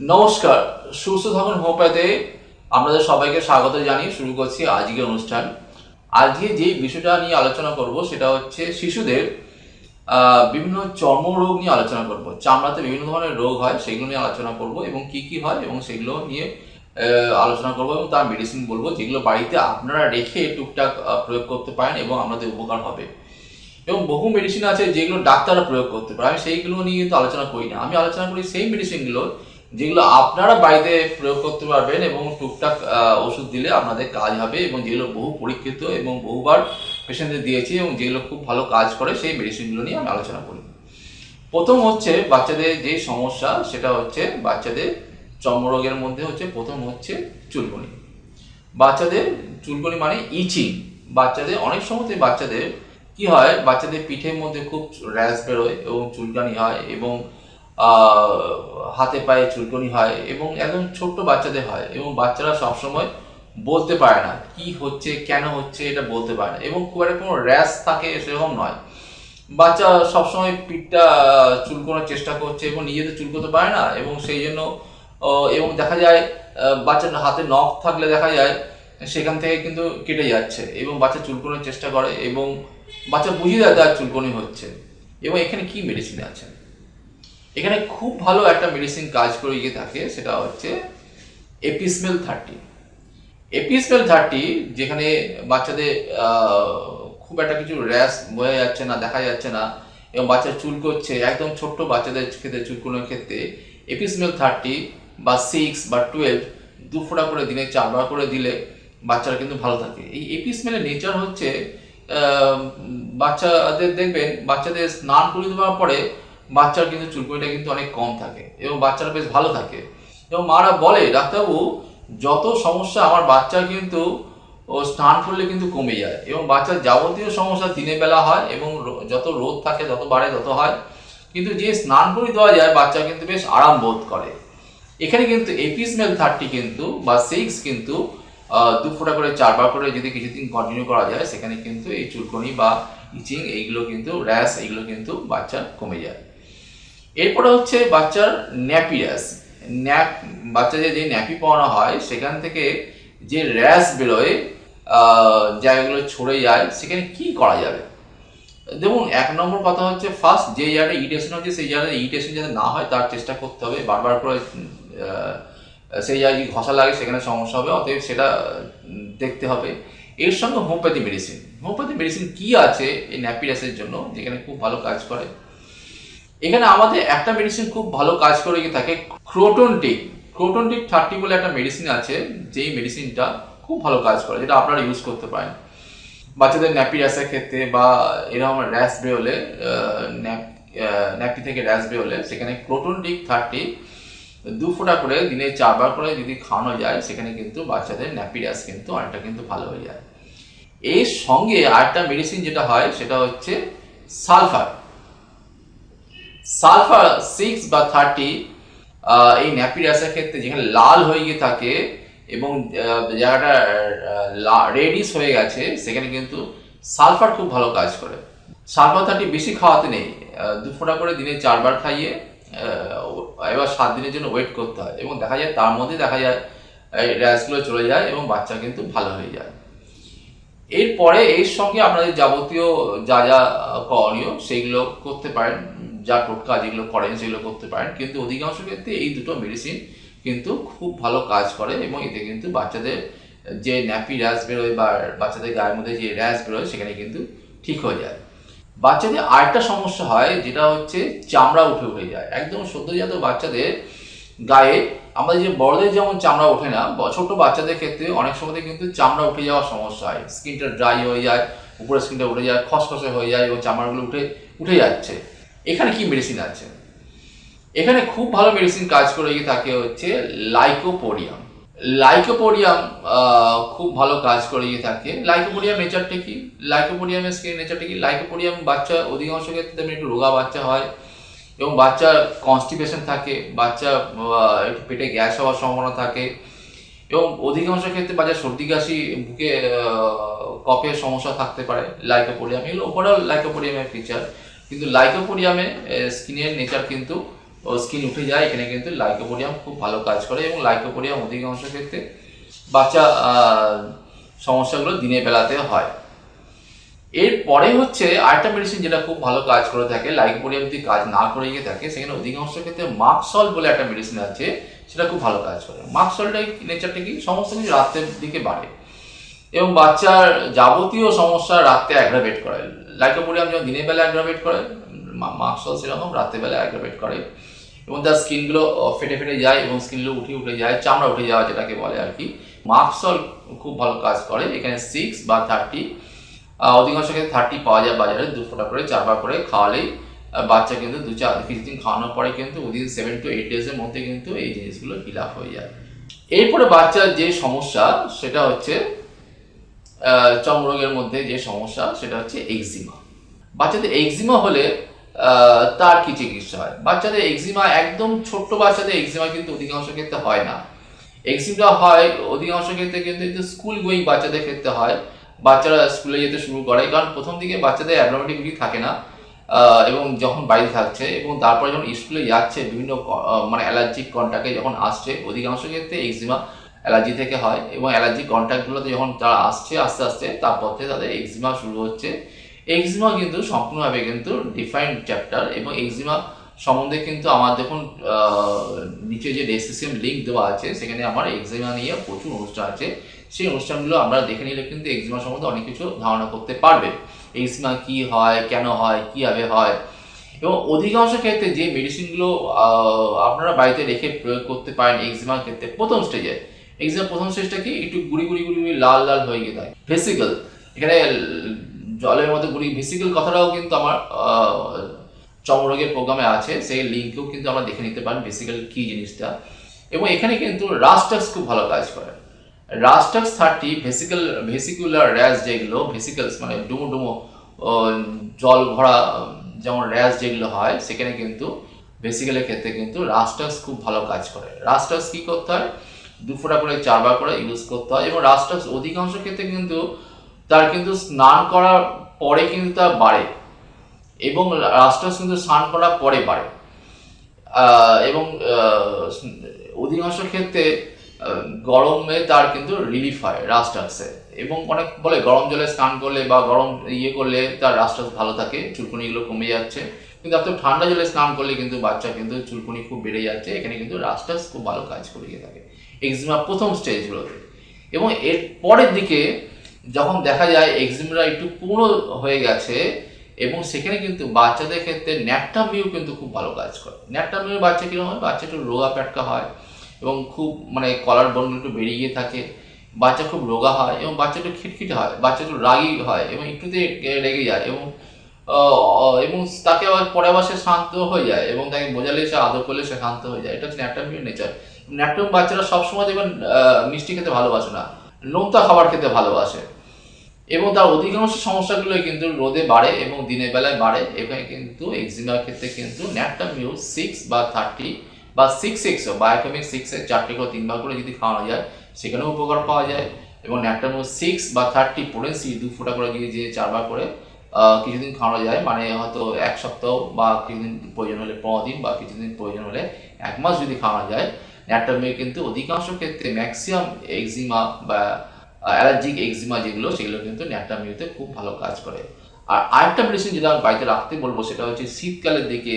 নমস্কার, সুস্থ থাকুন হোমিওপ্যাথে আপনাদের সবাইকে স্বাগত জানিয়ে শুরু করছি আজকের অনুষ্ঠান। আজকে যে বিষয়টা নিয়ে আলোচনা করব সেটা হচ্ছে শিশুদের বিভিন্ন চর্মরোগ নিয়ে আলোচনা করব। চামড়াতে বিভিন্ন ধরনের রোগ হয়, সেগুলো নিয়ে আলোচনা করব এবং কি কি হয় এবং সেগুলো নিয়ে আলোচনা করব এবং তার মেডিসিন বলব, যেগুলো বাড়িতে আপনারা রেখে টুকটাক প্রয়োগ করতে পারেন এবং আমাদের উপকার হবে। এবং বহু মেডিসিন আছে যেগুলো ডাক্তাররা প্রয়োগ করতে পারে, আমি সেইগুলো নিয়ে কিন্তু আলোচনা করি না। আমি আলোচনা করি সেই মেডিসিনগুলো যেগুলো আপনারা বাড়িতে প্রয়োগ করতে পারবেন এবং টুকটাক ওষুধ দিলে আপনাদের কাজ হবে এবং যেগুলো বহু পরীক্ষিত এবং বহুবার পেশেন্টদের দিয়েছি এবং যেগুলো খুব ভালো কাজ করে সেই মেডিসিনগুলো নিয়ে আমি আলোচনা করি। প্রথম হচ্ছে বাচ্চাদের যে সমস্যা, সেটা হচ্ছে বাচ্চাদের চর্মরোগের মধ্যে হচ্ছে, প্রথম হচ্ছে চুলকনি। বাচ্চাদের চুলকনি মানে ইচিং। বাচ্চাদের, অনেক সময়তে বাচ্চাদের কি হয়, বাচ্চাদের পিঠের মধ্যে খুব র্যাশ বেরোয় এবং চুলকানি হয় এবং হাতে পায়ে চুলকুনি হয় এবং একদম ছোট্ট বাচ্চাদের হয় এবং বাচ্চারা সবসময় বলতে পারে না কি হচ্ছে, কেন হচ্ছে এটা বলতে পারে না এবং খুব একটা কোনো র্যাশ থাকে সেরকম নয়। বাচ্চা সবসময় পিঠটা চুলকোনোর চেষ্টা করছে এবং নিজেদের চুলকোতে পারে না এবং সেই জন্য এবং দেখা যায় বাচ্চার হাতে নখ থাকলে দেখা যায় সেখান থেকে কিন্তু কেটে যাচ্ছে এবং বাচ্চা চুলকোনোর চেষ্টা করে এবং বাচ্চা বুঝিয়ে দেয় তার চুলকোনি হচ্ছে। এবং এখানে কি মেডিসিন আছে? এখানে খুব ভালো একটা মেডিসিন কাজ করে গিয়ে থাকে, সেটা হচ্ছে এপিসমেল থার্টি এপিসমেল থার্টি যেখানে বাচ্চাদের খুব একটা কিছু র্যাশ বোঝা যাচ্ছে না, দেখা যাচ্ছে না, এবং বাচ্চা চুল করছে, একদম ছোট্ট বাচ্চাদের ক্ষেত্রে, চুলকুনোর ক্ষেত্রে এপিসমেল থার্টি বা সিক্স বা টুয়েলভ দু ফোঁটা করে দিনে চারবার করে দিলে বাচ্চারা কিন্তু ভালো থাকে। এই এপিসমেলের নেচার হচ্ছে বাচ্চাদের দেখবেন, বাচ্চাদের স্নান করে দেওয়ার পরে বাচ্চার কিন্তু চুলকুনিটা কিন্তু অনেক কম থাকে এবং বাচ্চারা বেশ ভালো থাকে। এবং মারা বলে, ডাক্তারবাবু, যত সমস্যা আমার বাচ্চা কিন্তু, ও স্নান করলে কিন্তু কমে যায় এবং বাচ্চার যাবতীয় সমস্যা দিনের বেলা হয় এবং যত রোদ থাকে যত বাড়ে, তত হয়। কিন্তু যে স্নান করে দেওয়া যায়, বাচ্চা কিন্তু বেশ আরাম বোধ করে। এখানে কিন্তু এপিসমেল থার্টি কিন্তু বা সিক্স কিন্তু দু ফোঁটা করে, চারবার করে যদি কিছুদিন কন্টিনিউ করা যায়, সেখানে কিন্তু এই চুলকনি বা ইচিং, এইগুলো কিন্তু, র্যাশ, এইগুলো কিন্তু বাচ্চার কমে যায়। এরপরে হচ্ছে বাচ্চার ন্যাপি র্যাশ ন্যাপ, বাচ্চাদের যে ন্যাপি পরানো হয়, সেখান থেকে যে র্যাশ বেরোয় জায়গাগুলো ছড়ে যায়, সেখানে কি করা যাবে? দেখুন, এক নম্বর কথা হচ্ছে ফার্স্ট যে জায়গাটা ইরিটেশন হচ্ছে, সেই জায়গাটা ইরিটেশন যাতে না হয়, তার চেষ্টা করতে হবে। বারবার করে সেই জায়গায় ঘষা লাগে, সেখানে সমস্যা হবে, অতএব সেটা দেখতে হবে। এর সঙ্গে হোমিওপ্যাথি মেডিসিন হোমিওপ্যাথি মেডিসিন কি আছে এই ন্যাপিরাসের জন্য, যেখানে খুব ভালো কাজ করে? এখানে আমাদের একটা মেডিসিন খুব ভালো কাজ করে গিয়ে থাকে ক্রোটনটিক ক্রোটনটিক থার্টি বলে একটা মেডিসিন আছে, যেই মেডিসিনটা খুব ভালো কাজ করে, যেটা আপনারা ইউজ করতে পারেন। বাচ্চাদের ন্যাপি র্যাশের ক্ষেত্রে বা এরকম র্যাশ বেরোলে ন্যাপি থেকে র্যাশ বেরোলে সেখানে ক্রোটনটিক থার্টি দু ফোঁটা করে দিনে চারবার করে যদি খাওয়ানো যায়, সেখানে কিন্তু বাচ্চাদের ন্যাপি র্যাশ কিন্তু অনেকটা কিন্তু ভালো হয়ে যায়। এর সঙ্গে আরেকটা মেডিসিন যেটা হয়, সেটা হচ্ছে সালফার। সালফার সিক্স বা থার্টি এই ন্যাপি র্যাশের ক্ষেত্রে যেখানে লাল হয়ে গিয়ে থাকে এবং জায়গাটা রেডিস হয়ে গেছে, সেখানে কিন্তু সালফার খুব ভালো কাজ করে। সালফার থার্টি বেশি খাওয়াতে নেই দু ফোঁটা করে দিনে চারবার খাইয়ে এবার সাত দিনের জন্য ওয়েট করতে হয় এবং দেখা যায় তার মধ্যে দেখা যায় র্যাশগুলো চলে যায় এবং বাচ্চা কিন্তু ভালো হয়ে যায়। এরপরে এর সঙ্গে আপনাদের যাবতীয় যা যা করণীয়, সেইগুলো করতে পারেন। যা টোটকা যেগুলো করেন সেগুলো করতে পারেন। কিন্তু অধিকাংশ ক্ষেত্রে এই দুটো মেডিসিন কিন্তু খুব ভালো কাজ করে এবং এতে কিন্তু বাচ্চাদের যে ন্যাপি র্যাশ বেরোয় বা বাচ্চাদের গায়ের মধ্যে যে র্যাশ বেরোয় সেখানে কিন্তু ঠিক হয়ে যায়। বাচ্চাদের আরেকটা সমস্যা হয় যেটা হচ্ছে চামড়া উঠে উঠে যায়। একদম সদ্যজাত বাচ্চাদের গায়ে আমাদের যে বড়দের যেমন চামড়া ওঠে না ছোট বাচ্চাদের ক্ষেত্রে অনেক সময় কিন্তু চামড়া উঠে যাওয়ার সমস্যা হয়। স্কিনটা ড্রাই হয়ে যায়, উপরের স্কিনটা উঠে যায়, খসখসে হয়ে যায় এবং চামড়াগুলো উঠে উঠে যাচ্ছে। এখানে কি মেডিসিন আছে? এখানে খুব ভালো মেডিসিন কাজ করে গিয়ে থাকে হচ্ছে লাইকোপোডিয়াম আহ, খুব ভালো কাজ করে গিয়ে থাকে। লাইকোপোডিয়াম নেচারটা কি? লাইকোপোডিয়ামের স্কিন নেচারটা কি? লাইকোপোডিয়াম বাচ্চা অধিকাংশ ক্ষেত্রে একটু রোগা বাচ্চা হয় এবং বাচ্চার কনস্টিপেশন থাকে বাচ্চা একটু পেটে গ্যাস হওয়ার সম্ভাবনা থাকে এবং অধিকাংশ ক্ষেত্রে বাচ্চার সর্দি কাশি বুকে কফের সমস্যা থাকতে পারে। লাইকোপোডিয়াম এগুলো ওভারঅল লাইকোপোডিয়ামের ফিচার কিন্তু লাইকোপোডিয়ামে স্কিনের নেচার কিন্তু স্কিন উঠে যায়, এখানে কিন্তু লাইকোপোডিয়াম খুব ভালো কাজ করে এবং লাইকোপোডিয়াম অধিকাংশ ক্ষেত্রে বাচ্চা সমস্যাগুলো দিনে বেলাতে হয়। এরপরে হচ্ছে আরেকটা মেডিসিন যেটা খুব ভালো কাজ করে থাকে লাইকোপোডিয়াম যদি কাজ না করে গিয়ে থাকে, সেখানে অধিকাংশ ক্ষেত্রে মার্কসল বলে একটা মেডিসিন আছে, সেটা খুব ভালো কাজ করে। মার্কসলটা নেচারটা কি? সমস্ত কিছু রাতের দিকে বাড়ে এবং বাচ্চার যাবতীয় সমস্যা রাতে অ্যাগ্রাভেট করে। লাইকোপোডিয়াম যেমন দিনের বেলা অ্যাগ্রাভেট করে মার্কসল সেরকম, রাতের বেলা অ্যাগ্রাভেট করে। এবং তার স্কিনগুলো ফেটে ফেটে যায় এবং স্কিনগুলো উঠে উঠে যায়, চামড়া উঠে যাওয়া যেটাকে বলে আর কি। মার্কসল খুব ভালো কাজ করে, এখানে সিক্স বা থার্টি অধিকাংশ ক্ষেত্রে থার্টি পাওয়া যায় বাজারে, দু ফোঁটা করে, চারবার করে খাওয়ালেই বাচ্চা কিন্তু দু চার, কিছুদিন খাওয়ানোর পরে কিন্তু উইদিন সেভেন টু এইট ডেজের মধ্যে কিন্তু এই জিনিসগুলো আপ হয়ে যায়। এরপরে বাচ্চার যে সমস্যা, সেটা হচ্ছে চর্মরোগের মধ্যে যে সমস্যা, সেটা হচ্ছে এক্সিমা বাচ্চাদের এক্সিমা হলে তার কি চিকিৎসা হয়? বাচ্চাদের এক্সিমা একদম ছোট্ট বাচ্চাদের এক্সিমা কিন্তু অধিকাংশ ক্ষেত্রে হয় না। এক্সিমা হয়, অধিকাংশ ক্ষেত্রে কিন্তু স্কুল গোয়িং বাচ্চাদের ক্ষেত্রে হয়। বাচ্চারা স্কুলে যেতে শুরু করে, কারণ প্রথম দিকে বাচ্চাদের অ্যাবনর্মালিটি থাকে না। এবং যখন বাড়িতে থাকছে এবং তারপরে যখন স্কুলে যাচ্ছে, বিভিন্ন মানে অ্যালার্জিক কন্টাক্টে যখন আসছে, অধিকাংশ ক্ষেত্রে এক্সিমা অ্যালার্জি থেকে হয় এবং অ্যালার্জি কন্ট্যাক্টগুলোতে যখন তারা আসছে আস্তে আস্তে তারপর তাদের এক্সিমা শুরু হচ্ছে। এক্সিমা কিন্তু সম্পূর্ণভাবে কিন্তু ডিফাইন্ড চ্যাপ্টার এবং এক্সিমা সম্বন্ধে কিন্তু আমার আহ, নিচে যে ডেসক্রিপশন লিঙ্ক দেওয়া আছে সেখানে আমার এক্সিমা নিয়ে প্রচুর অনুষ্ঠান আছে। সেই অনুষ্ঠানগুলো আমরা দেখে নিলে কিন্তু এক্সিমা সম্বন্ধে অনেক কিছু ধারণা করতে পারবে। এক্সিমা কি হয় কেন হয় কীভাবে হয়? এবং অধিকাংশ ক্ষেত্রে যে মেডিসিনগুলো আপনারা বাড়িতে রেখে প্রয়োগ করতে পারেন এক্সিমার ক্ষেত্রে প্রথম স্টেজে এক্সিমা প্রথম স্টেজটা কি? একটু গুড়ি গুড়ি গুড়ি লাল লাল হয়ে গিয়ে থাকে ভেসিকল এখানে জলের মধ্যে গুড়ি ভেসিকল কথাটাও কিন্তু আমার আহ, চর্মরোগের প্রোগ্রামে আছে। সেই লিঙ্কেও কিন্তু আমরা দেখে নিতে পারেন বেসিক্যাল কি জিনিসটা। এবং এখানে কিন্তু রাস্টাক্স খুব ভালো কাজ করে। Rhus tox thirty vesicle vesicular rash যেগুলো ভেসিক্যালস মানে ডুমো ডুমো জল ভরা যেমন র্যাশ যেগুলো হয় সেখানে কিন্তু বেসিক্যালের ক্ষেত্রে কিন্তু রাস্টাক্স খুব ভালো কাজ করে। রাস্টাক্স কি করতে হয়? দু ফোঁটা করে, চারবার করে ইউজ করতে হয়। এবং রাস্টাক্স অধিকাংশ ক্ষেত্রে কিন্তু তার কিন্তু স্নান করার পরে কিন্তু তা বাড়ে। এবং রাস্টাক্স কিন্তু স্নান করার পরে বাড়ে। এবং অধিকাংশ ক্ষেত্রে গরমে তার কিন্তু রিলিফ হয় রাস্টাক্সে এবং অনেক বলে গরম জলে স্নান করলে বা গরম ইয়ে করলে তার রাস্টাক্স ভালো থাকে, চুলকুনিগুলো কমে যাচ্ছে। কিন্তু এত ঠান্ডা জলে স্নান করলে কিন্তু বাচ্চা কিন্তু চুলকুনি খুব বেড়ে যাচ্ছে। এখানে কিন্তু রাস্টাক্স খুব ভালো কাজ করে গিয়ে থাকে। এক্সিমা প্রথম স্টেজগুলোতে এবং এর পরের দিকে যখন দেখা যায় এক্সিমরা একটু পুরো হয়ে গেছে এবং সেখানে কিন্তু বাচ্চাদের ক্ষেত্রে ন্যাপটামিউ কিন্তু খুব ভালো কাজ করে। ন্যাপটামিউ বাচ্চা কীরকম হয়? বাচ্চা একটু রোগা প্যাটকা হয় এবং খুব মানে কলার বোনগুলো একটু বেরিয়ে থাকে। বাচ্চা খুব রোগা হয় এবং বাচ্চা একটু খিটখিটে হয়, বাচ্চা একটু রাগি হয় এবং একটুতে রেগে যায় এবং এবং তাকে আবার পরে আবার সে শান্ত হয়ে যায় এবং তাকে বোঝালে সে, আদর করলে সে শান্ত হয়ে যায়। এটা হচ্ছে ন্যাপটামিউ নেচার। ন্যাপটাম বাচ্চারা সবসময় দেখবেন মিষ্টি খেতে ভালোবাসে না। নোনতা খাবার খেতে ভালোবাসে। এবং তার অধিকাংশ সমস্যাগুলো কিন্তু রোদে বাড়ে এবং দিনের বেলায় বাড়ে। এখানে কিন্তু এক্সিমার ক্ষেত্রে কিন্তু ন্যাপটামিউ সিক্স বা থার্টি বা সিক্স সিক্স বায়োকেমিক সিক্সের চারটে করে তিনবার করে যদি খাওয়ানো যায়, সেখানেও উপকার পাওয়া যায়। এবং ন্যাপটামিউ সিক্স বা থার্টি পোটেন্সি দু ফোঁটা করে যদি যে চারবার করে কিছুদিন খাওয়ানো যায়। মানে হয়তো এক সপ্তাহ বা কিছুদিন প্রয়োজন হলে পনেরো দিন বা কিছুদিন প্রয়োজন হলে এক মাস যদি খাওয়ানো যায়। ন্যাপটামিউ কিন্তু অধিকাংশ ক্ষেত্রে ম্যাক্সিমাম এক্সিমা বা অ্যালার্জিক এক্সিমা যেগুলো, সেগুলো কিন্তু ন্যাপটামিউতে খুব ভালো কাজ করে। আর আরেকটা মেডিসিন যেটা আমি বাড়িতে রাখতে বলব, সেটা হচ্ছে শীতকালের দিকে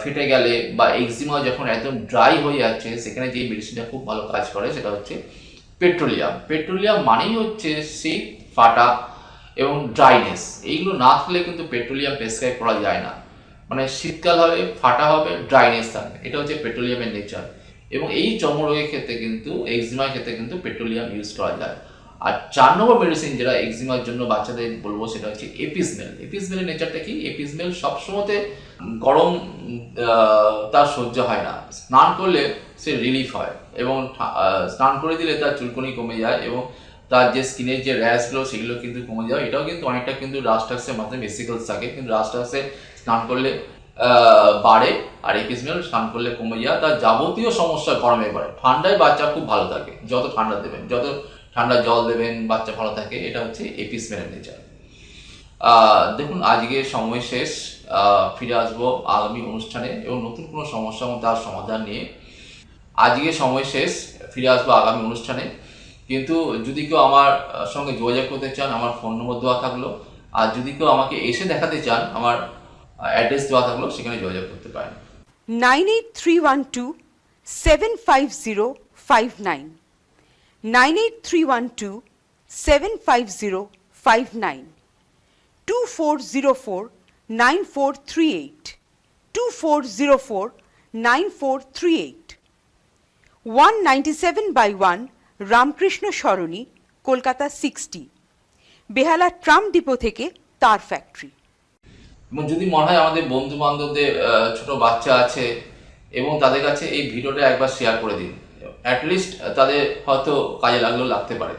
ফেটে গেলে বা এক্সিমা যখন একদম ড্রাই হয়ে যাচ্ছে, সেখানে যে মেডিসিনটা খুব ভালো কাজ করে, সেটা হচ্ছে পেট্রোলিয়াম পেট্রোলিয়াম মানেই হচ্ছে শীত ফাটা এবং ড্রাইনেস এইগুলো না থাকলে কিন্তু পেট্রোলিয়াম প্রেসক্রাইব করা যায় না। মানে শীতকাল হবে, ফাটা হবে ড্রাইনেস থাকবে। এটা হচ্ছে পেট্রোলিয়ামের নেচার এবং এই চর্মরোগের ক্ষেত্রে কিন্তু এক্সিমার ক্ষেত্রে কিন্তু পেট্রোলিয়াম ইউজ করা যায়। আর চার নম্বর মেডিসিন যেটা এক্সিমার জন্য বাচ্চাদের বলব সেটা হচ্ছে এপিসমেল এপিসমেলের নেচারটা কি? এপিসমেল সবসময়তে গরম তার সহ্য হয় না। স্নান করলে সে রিলিফ হয় এবং স্নান করে দিলে তার চুলকুনি কমে যায় এবং তার যে স্কিনের যে র্যাশগুলো সেগুলো কিন্তু কমে যায়। এটাও কিন্তু অনেকটা কিন্তু রাস্টাক্সের মাধ্যমে বেসিক্যালস থাকে। কিন্তু রাস্টাক্সে স্নান করলে বাড়ে। আর এপিসমেল স্নান করলে কমে যায়। তার যাবতীয় সমস্যা গরমে বাড়ে ঠান্ডায় বাচ্চা খুব ভালো থাকে। যত ঠান্ডা দেবেন, যত ঠান্ডা জল দেবেন, বাচ্চা ভালো থাকে, এটা হচ্ছে এপিসমেলের নেচার দেখুন, আজকে সময় শেষ। ফিরে আসব আগামী অনুষ্ঠানে এবং নতুন কোনো সমস্যা এবং তার সমাধান নিয়ে। আজকে সময় শেষ, ফিরে আসব আগামী অনুষ্ঠানে। কিন্তু যদি কেউ আমার সঙ্গে যোগাযোগ করতে চান, আমার ফোন নম্বর দেওয়া থাকল। আর যদি কেউ আমাকে এসে দেখাতে চান, আমার অ্যাড্রেস দেওয়া থাকল, সেখানে যোগাযোগ করতে পারেন। Nine eight three one two seven five zero five nine. Nine eight three one two seven five zero five nine. Two four zero four nine four three eight two four zero four nine four three eight one ninety seven by one Ramkrishna Sarani Kolkata sixty Behala tram depot থেকে তার factory এবং যদি মনে হয় আমাদের বন্ধু বান্ধবদের ছোট বাচ্চা আছে এবং তাদের কাছে এই ভিডিওটা একবার শেয়ার করে দিন। অ্যাটলিস্ট তাদের হয়তো কাজে লাগলেও লাগতে পারে।